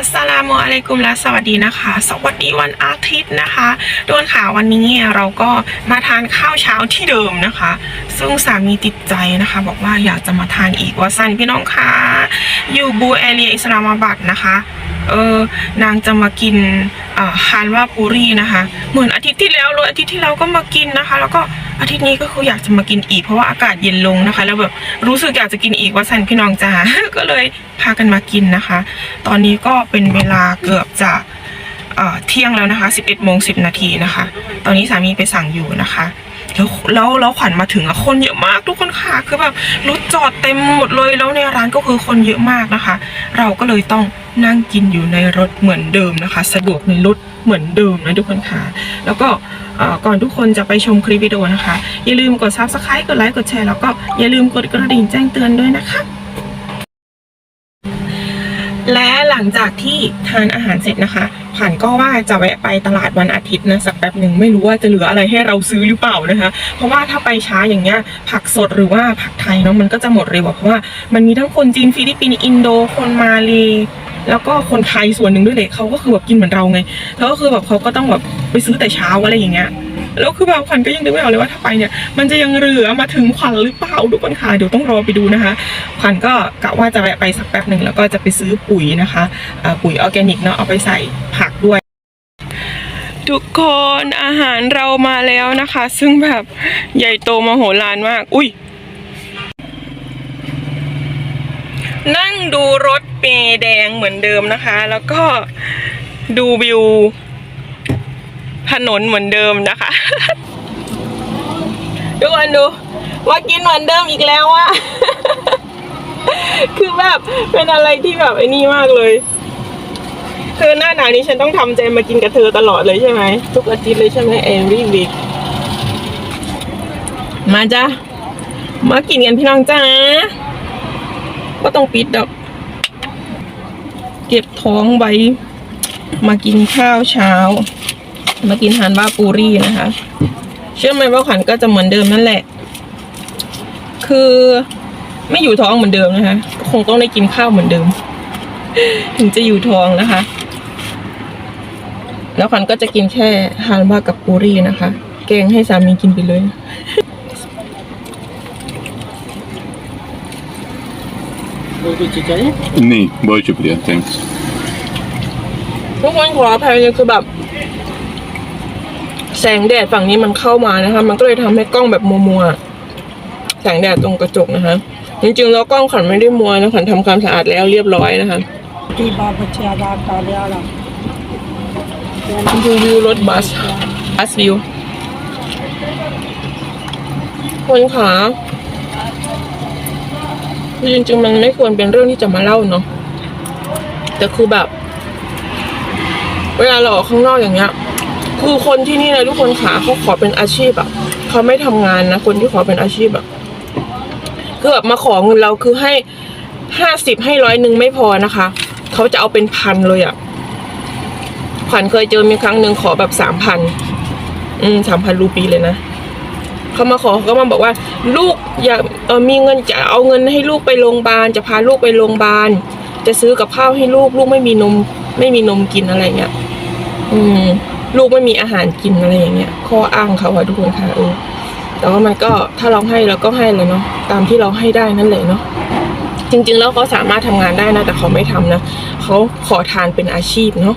อัสสลามุอะลัยกุมและสวัสดีนะคะ สวัสดีวันอาทิตย์นะคะทุกคนค่ะวันนี้เราก็มาทานข้าวเช้าที่เดิมนะคะ ซึ่งสามีติดใจนะคะ บอกว่าอยากจะมาทานอีกว่าสันพี่น้องค่ะอยู่บูเอเรียอิสลามาบัดนะคะ เออนางจะมากินอาฮานว่าปูรีนะคะ เหมือนอาทิตย์ที่แล้วเลยอาทิตย์ที่แล้วก็มากินนะคะ แล้วก็อาทิตย์นี้ก็คืออยากจะมากินอีกเพราะว่าอากาศเย็นลงนะคะ แล้วแบบรู้สึกอยากจะกินอีกว่าสันพี่น้องจ้าก็เลยพากันมากินนะคะ ตอนนี้ก็เป็นเวลาเกือบจะเอ่อเที่ยงแล้วนะคะ 11โมง10 นาทีนะคะ ตอนนี้สามีไปสั่งอยู่นะคะแล้วแล้วแล้วขวัญมาถึงอะคนเยอะมากทุกคนค่ะคือแบบรถจอดเต็มหมดเลยแล้วในร้านก็คือคนเยอะมากนะคะ เราก็เลยต้อง นั่งกินอยู่ในรถเหมือนเดิมนะคะ สะดวกในรถเหมือนเดิมนะทุกคนค่ะ แล้วก็ก่อนทุกคนจะไปชมคลิปวิดีโอนะคะ อย่าลืมกด subscribe กดไลค์กดแชร์แล้วก็อย่าลืมกดกระดิ่งแจ้งเตือนด้วยนะคะและหลังจากที่ทานอาหารเสร็จนะคะขวัญก็ว่าจะแวะไปตลาดวันอาทิตย์นะสักแป๊บหนึ่งไม่รู้ว่าจะเหลืออะไรให้เราซื้อหรือเปล่านะคะ เพราะว่าถ้าไปช้าอย่างเงี้ยผักสดหรือว่าผักไทยเนาะมันก็จะหมดเร็วอะเพราะว่ามันมีทั้งคนจีนฟิลิปปินส์อินโด คนมาเล แล้วก็คนไทยส่วนหนึ่งด้วยเลยเขาก็คือแบบกินเหมือนเราไง แล้วก็คือแบบเขาก็ต้องแบบไปซื้อแต่เช้าอะไรอย่างเงี้ยแล้วคือแบบขวัญก็ยังนึกไม่ออกเลยว่าถ้าไปเนี่ย มันจะยังเหลือมาถึงขวัญหรือเปล่าทุกคนค่ะเดี๋ยวต้องรอไปดูนะคะขวัญก็กะว่าจะแวะไปสักแป๊บหนึ่งแล้วก็จะไปซื้อปุ๋ยนะคะปุ๋ยออร์แกนิกเนาะเอาไปใส่ผักด้วย ทุกคนอาหารเรามาแล้วนะคะ ซึ่งแบบใหญ่โตมโหฬารมาก อุ้ย นั่งดูรถเมล์แดงเหมือนเดิมนะคะ แล้วก็ดูวิวถนนเหมือนเดิมนะคะทุกคนดูว่ากินเหมือนเดิมอีกแล้วอะคือแบบเป็นอะไรที่แบบไอ้นี่มากเลยคือหน้าหนาวนี้ฉันต้องทำใจมากินกับเธอตลอดเลยใช่ไหมทุกอาทิตย์เลยใช่ไหม every week มาจ้ะมากินกันพี่น้องจ้า ก็ต้องปิดดอก เก็บท้องไว้ มากินข้าวเช้า มากินฮานบาปูรี่นะคะ เชื่อไหมว่าขวัญก็จะเหมือนเดิมนั่นแหละ คือไม่อยู่ท้องเหมือนเดิมนะคะ คงต้องได้กินข้าวเหมือนเดิม ถึงจะอยู่ท้องนะคะ แล้วขวัญก็จะกินแค่ฮานบากับปูรี่นะคะ แกงให้สามีกินไปเลย นี่ ચીચાઈ નહીં બહુ શુક્રિયા ทุกคนขออภัยเลยคือแบบ แสงแดดฝั่งนี้มันเข้ามานะคะ มันก็เลยทำให้กล้องแบบมัวๆแสงแดดตรงกระจกนะคะ จริงๆแล้วกล้องขันไม่ได้มัวนะขันทำความสะอาดแล้วเรียบร้อยนะคะ ที่บาปเชียดาตาเลียล่ะดูวิวรถบัสบัสวิวคนขา คือจริง ๆ มันไม่ควรเป็นเรื่องที่จะมาเล่าเนาะแต่คือแบบ เวลาเราออกข้างนอกอย่างเงี้ย คือคนที่นี่นะทุกคนขาเขาขอเป็นอาชีพอะเขาไม่ทำงานนะคนที่ขอเป็นอาชีพอะคือแบบมาขอเงินเราคือให้ห้าสิบให้ร้อยหนึ่งไม่พอนะคะเขาจะเอาเป็นพันเลยอะขวัญเคยเจอมีครั้งหนึ่งขอแบบสามพันอืมสามพันรูปีเลยนะ เขามาขอเขาก็มาบอกว่า ลูกอยากมีเงินจะเอาเงินให้ลูกไปโรงพยาบาล จะพาลูกไปโรงพยาบาล จะซื้อกับข้าวให้ลูกลูกไม่มีนม ไม่มีนมกินอะไรเงี้ยอืม ลูกไม่มีอาหารกินอะไรอย่างเงี้ยข้ออ้างเขาอะทุกคนค่ะเออแต่ว่ามันก็ถ้าเราให้เราก็ให้เลยเนาะตามที่เราให้ได้นั่นเลยเนาะจริง ๆ แล้วเขาสามารถทำงานได้นะแต่เขาไม่ทำนะเขาขอทานเป็นอาชีพเนาะ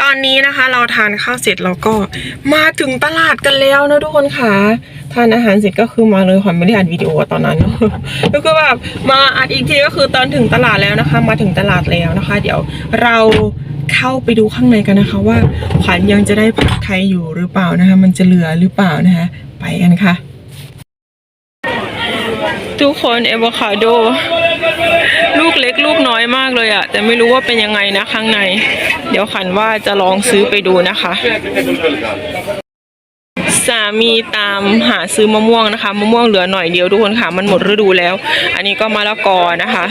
ต อนนี้นะคะ เราทานข้าวเสร็จเราก็มาถึงตลาดกันแล้วนะทุกคนค่ะทานอาหารเสร็จก็คือมาเลยขวัญไม่ได้อัดวิดีโอตอนนั้นก็คือแบบมาอัดอีกทีก็คือตอนถึงตลาดแล้วนะคะ มาถึงตลาดแล้วนะคะ เดี๋ยวเราเข้าไปดูข้างในกันนะคะ ว่าขวัญยังจะได้ผักไทยอยู่หรือเปล่านะคะ มันจะเหลือหรือเปล่านะคะ ไปกันค่ะ ทุกคนเอโวคาโดลูก ล็กลูกน้อยมากเลยอะแต่ไม่รู้ว่าเป็นยังไงนะข้างใน เดี๋ยวขันว่าจะลองซื้อไปดูนะคะ สามีตามหาซื้อมะม่วงนะคะ มะม่วงเหลือหน่อยเดียวทุกคนค่ะ มันหมดฤดูแล้ว อันนี้ก็มะละกอนะคะ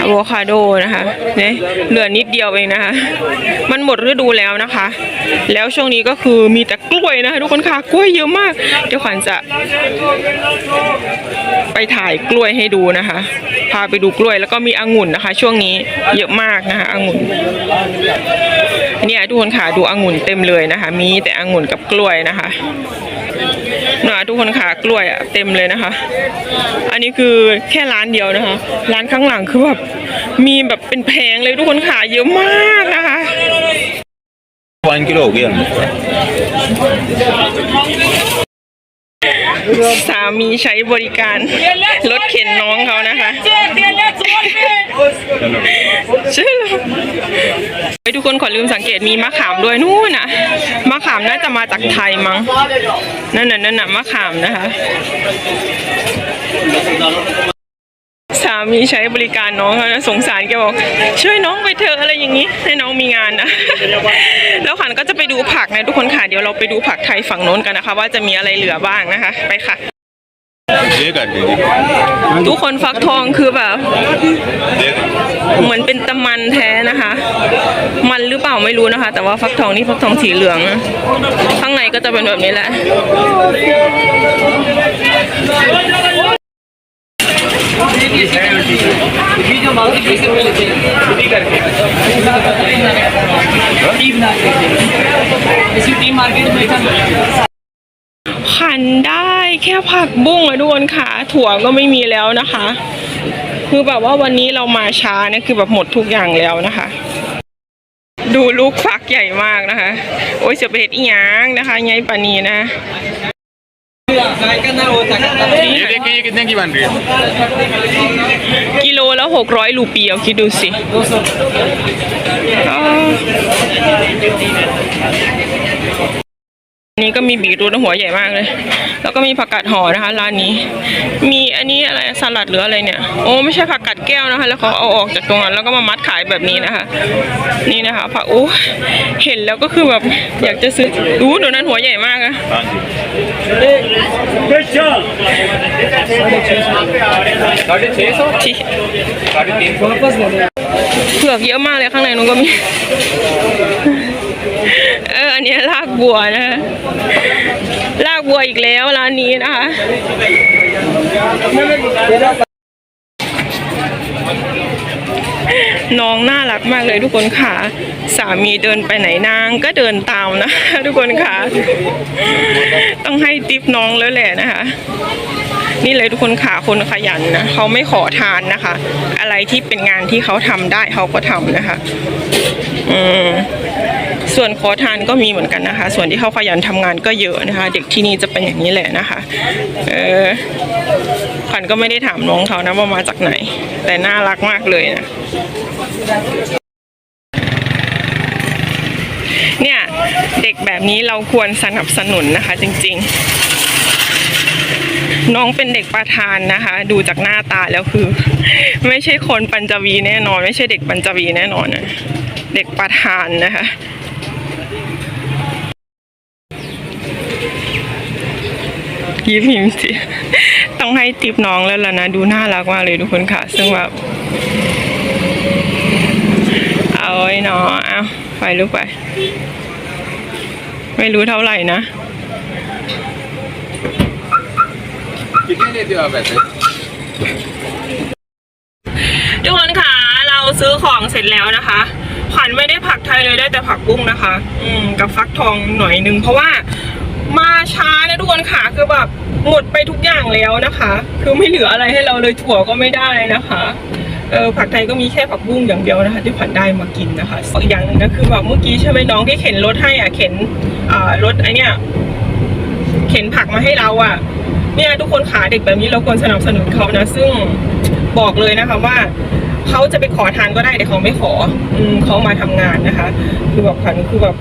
อะโวคาโดนะคะเนี่ยเหลือนิดเดียวเองนะคะ มันหมดฤดูแล้วนะคะ แล้วช่วงนี้ก็คือมีแต่กล้วยนะคะทุกคนค่ะ กล้วยเยอะมาก เดี๋ยวขวัญจะ ไปถ่ายกล้วยให้ดูนะคะ พาไปดูกล้วยแล้วก็มีองุ่นนะคะ ช่วงนี้เยอะมากนะคะองุ่นเนี่ยทุกคนค่ะดูองุ่นเต็มเลยนะคะ มีแต่องุ่นกับกล้วยนะคะนะทุกคนค่ะกล้วยอะเต็มเลยนะคะ อันนี้คือแค่ร้านเดียวนะคะ ร้านข้างหลังคือแบบมีแบบเป็นแพงเลยทุกคนขาเยอะมากนะคะ วันกิโลเกี่ สามีใช้บริการรถเข็นน้องเขานะคะใช่แล้วไปทุกคนขอลืมสังเกตมีมะขามด้วยนู่นนะมะขามน่าจะมาจากไทยมั้งนั่นน่ะนั่นน่ะมะขามนะคะ สามีใช้บริการน้องเขานะสงสารแกบอก ช่วยน้องไปเถอะอะไรอย่างนี้ ให้น้องมีงานนะ แล้วขันก็จะไปดูผักนะทุกคนค่ะ เดี๋ยวเราไปดูผักไทยฝั่งโน้นกันนะคะ ว่าจะมีอะไรเหลือบ้างนะคะ ไปค่ะ ทุกคนฟักทองคือแบบ เหมือนเป็นตะมันแท้นะคะ มันหรือเปล่าไม่รู้นะคะ แต่ว่าฟักทองนี่ฟักทองสีเหลือง ข้างในก็จะเป็นแบบนี้แหละ ขันได้แค่ผักบุ้งอะทุกคนค่ะถั่วก็ไม่มีแล้วนะคะ คือแบบว่าวันนี้เรามาช้าเนี่ยคือแบบหมดทุกอย่างแล้วนะคะ ดูลูกฟักใหญ่มากนะคะ โอ้ยเสียไปเห็ดอีหยังนะคะไงปานีนะ ये देखिए ये कितने की बन रही है किलो वाला हक रॉय रूपी है की दूसरी นนี้ก็มีบีทรูทหัวใหญ่มากเลย แล้วก็มีผักกาดห่อนะคะ ร้านนี้ มีอันนี้อะไรสลัดหรืออะไรเนี่ย โอ้ไม่ใช่ผักกาดแก้วนะคะ แล้วเขาเอาออกจากตรงนั้นแล้วก็มามัดขายแบบนี้นะคะ นี่นะคะผักโอ้เห็นแล้วก็คือแบบอยากจะซื้ออู้เดี๋ยวนั้นหัวใหญ่มากอะ हाँ जी ที่เผือกเยอะมากเลยข้างในนู้นก็มีเอออันนี้ลากบัวนะคะลากบัวอีกแล้วร้านนี้นะคะน้องน่ารักมากเลยทุกคนค่ะ สามีเดินไปไหนนางก็เดินตามนะทุกคนค่ะ ต้องให้ติปน้องแล้วแหละนะคะ นี่เลยทุกคนค่ะคนขยันนะเขาไม่ขอทานนะคะ อะไรที่เป็นงานที่เขาทำได้เขาก็ทำนะคะ อืม ส่วนขอทานก็มีเหมือนกันนะคะ ส่วนที่เขาขยันทำงานก็เยอะนะคะ เด็กที่นี่จะเป็นอย่างนี้แหละนะคะ เออขวัญก็ไม่ได้ถามน้องเขานะว่ามาจากไหน แต่น่ารักมากเลยนะเนี่ยเด็กแบบนี้เราควรสนับสนุนนะคะ จริง ๆ น้องเป็นเด็กประธานนะคะ ดูจากหน้าตาแล้วคือ ไม่ใช่คนปัญจวีแน่นอน ไม่ใช่เด็กปัญจวีแน่นอนนะเด็กประธานนะคะ ยิ้มยิ้มสิต้องให้ติปน้องแล้วล่ะนะ ดูน่ารักมากเลยทุกคนค่ะ ซึ่งแบบ เอาไอ้น้องเอาไปลูกไป ไม่รู้เท่าไหร่นะทุกคนค่ะ เราซื้อของเสร็จแล้วนะคะขวัญไม่ได้ผักไทยเลยได้แต่ผักกุ้งนะคะ อืมกับฟักทองหน่อยนึงเพราะว่า มาช้านะทุกคนค่ะคือแบบหมดไปทุกอย่างแล้วนะคะ คือไม่เหลืออะไรให้เราเลยถั่วก็ไม่ได้นะคะเออผักไทยก็มีแค่ผักบุ้งอย่างเดียวนะคะ ที่ขวัญได้มากินนะคะอีกอย่างหนึงนะคือแบบเมื่อกี้ใช่ไหมน้องที่เข็นรถให้อะเข็นอ่ารถไอเนี้ยเข็นผักมาให้เราอะเนี่ยทุกคนขาเด็กแบบนี้เราควรสนับสนุนเขานะ ซึ่งบอกเลยนะคะว่าเขาจะไปขอทานก็ได้แต่เขาไม่ขออืมเขามาทำงานนะคะ คือแบบขวัญคือแบบ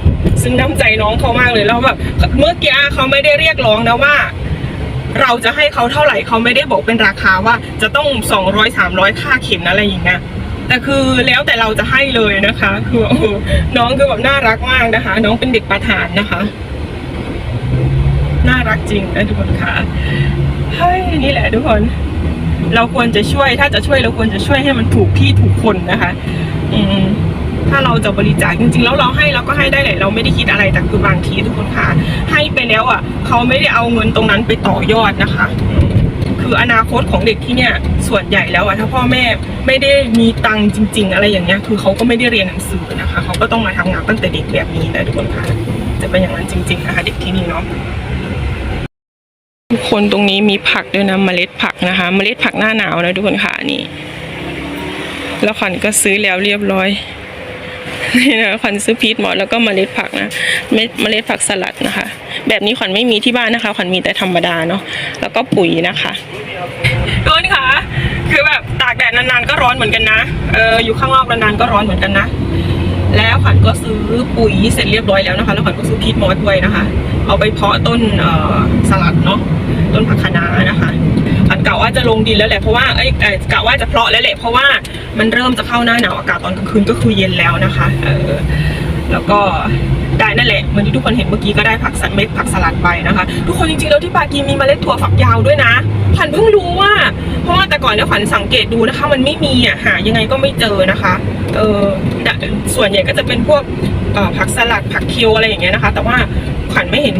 ซึ่งน้ำใจน้องเขามากเลยแล้วแบบเมื่อกี้เขาไม่ได้เรียกร้องนะว่า เราจะให้เขาเท่าไหร่เขาไม่ได้บอกเป็นราคาว่าจะต้องสองร้อยสามร้อยค่าเข็มนะอะไรอย่างเงี้ยแต่คือแล้วแต่เราจะให้เลยนะคะคือน้องคือแบบน่ารักมากนะคะ น้องเป็นเด็กประธานนะคะน่ารักจริงนะทุกคนค่ะเฮ้ยนี่แหละทุกคน เราควรจะช่วยถ้าจะช่วยเราควรจะช่วยให้มันถูกที่ถูกคนนะคะ อืม ถ้าเราจะบริจาคจริงๆ แล้วเราให้เราก็ให้ได้แหละเราไม่ได้คิดอะไรแต่คือบางทีทุกคนคะให้ไปแล้วอะเขาไม่ได้เอาเงินตรงนั้นไปต่อยอดนะคะ คืออนาคตของเด็กที่เนี่ยส่วนใหญ่แล้วอะถ้าพ่อแม่ไม่ได้มีตังค์จริง ๆ อะไรอย่างเงี้ยคือเขาก็ไม่ได้เรียนหนังสือนะคะเขาก็ต้องมาทำงานตั้งแต่เด็กแบบนี้นะทุกคนคะจะเป็นอย่างนั้นจริง ๆ นะคะ เด็กที่นี่เนาะทุกคนตรงนี้มีผักด้วยนะเมล็ดผักนะคะ เมล็ดผักหน้าหนาวนะทุกคนค่ะนี่ แล้วขวัญก็ซื้อแล้วเรียบร้อย นี่นะขวัญซื้อพีชมอสแล้วก็เมล็ดผักนะเมเมล็ดผักสลัดนะคะ แบบนี้ขวัญไม่มีที่บ้านนะคะขวัญมีแต่ธรรมดาเนาะแล้วก็ปุ๋ยนะคะทุกคนค่ะคือแบบตากแดดนานๆก็ร้อนเหมือนกันนะเอออยู่ข้างนอกนานๆก็ร้อนเหมือนกันนะแล้วขวัญก็ซื้อปุ๋ยเสร็จเรียบร้อยแล้วนะคะ แล้วขวัญก็ซื้อพีชมอสด้วยนะคะ เอาไปเพาะต้นเอ่อสลัดเนาะต้นผักคะน้านะคะ ขวัญกะว่าจะลงดินแล้วแหละเพราะว่าเอ้ยเอ่อกะว่าจะเพาะแล้วแหละเพราะว่ามันเริ่มจะเข้าหน้าหนาวอากาศตอนกลางคืนก็คือเย็นแล้วนะคะเออแล้วก็ได้นั่นแหละเหมือนที่ทุกคนเห็นเมื่อกี้ก็ได้ผักสันเม็ดผักสลัดไปนะคะ ทุกคนจริงๆแล้วที่ปากีมีเมล็ดถั่วฝักยาวด้วยนะขวัญเพิ่งรู้ว่า เพราะว่าแต่ก่อนเนี่ยขวัญสังเกตดูนะคะ มันไม่มีอะหายังไงก็ไม่เจอนะคะเออส่วนใหญ่ก็จะเป็นพวกผักสลัดผักเคียวอะไรอย่างเงี้ยนะคะ แต่ว่าขวัญไม่เห็น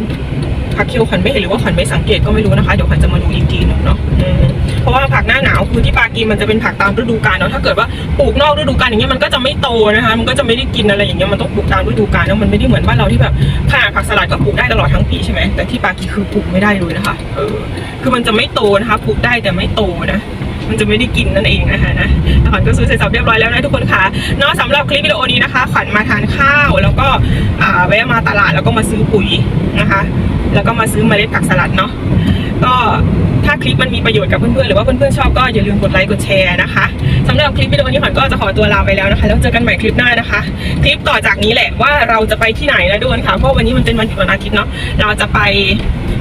ผักเคียวขวัญไม่เห็นหรือว่าขวัญไม่สังเกตก็ไม่รู้นะคะเดี๋ยวขวัญจะมาดูอีกทีหนึงเนาะเพราะว่าผักหน้าหนาวคือที่ปากีมันจะเป็นผักตามฤดูกาลเนาะถ้าเกิดว่าปลูกนอกฤดูกาลอย่างเงี้ยมันก็จะไม่โตนะคะ มันก็จะไม่ได้กินอะไรอย่างเงี้ยมันต้องปลูกตามฤดูกาลแล้วมันไม่ได้เหมือนบ้านเราที่แบบขนาผักสลัดก็ปลูกได้ตลอดทั้งปีใช่ไหมแต่ที่ปากีคือปลูกไม่ได้เลยนะคะเออคือมันจะไม่โตนะคะปลูกได้แต่ไม่โตนะมันจะไม่ได้กินนั่นเองนะคะนะขวัญก็ซื้อเสร็จสับเรียบร้อยแล้วนะทุกคนค่ะเนอกสำหรับคลิปวิดีโอนี้นะคะ ขวัญมาทานข้าวแล้วก็แวะมาตลาดแล้วก็มาซื้อปุ๋ยนะคะ แล้วก็มาซื้อเมล็ดผักสลัดเนาะก็ถ้าคลิปมันมีประโยชน์กับเพื่อนๆหรือว่าเพื่อนๆชอบก็อย่าลืมกดไลค์กดแชร์นะคะสำหรับคลิปวิดีโอนี้ขวัญก็จะขอตัวลาไปแล้วนะคะแล้วเจอกันใหม่คลิปหน้านะคะ คลิปต่อจากนี้แหละว่าเราจะไปที่ไหนนะทุกคนค่ะเพราะวันนี้มันเป็นวันหยุดวันอาทิตย์เนาะเราจะไป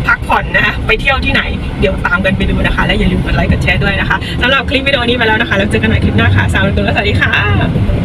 พักผ่อนนะคะไปเที่ยวที่ไหน เดี๋ยวตามกันไปดูนะคะ และอย่าลืมกดไลค์กดแชร์ด้วยนะคะสำหรับคลิปวิดีโอนี้ไปแล้วนะคะแล้วเจอกันใหม่คลิปหน้าค่ะสวัสดีค่ะสวัสดีค่ะ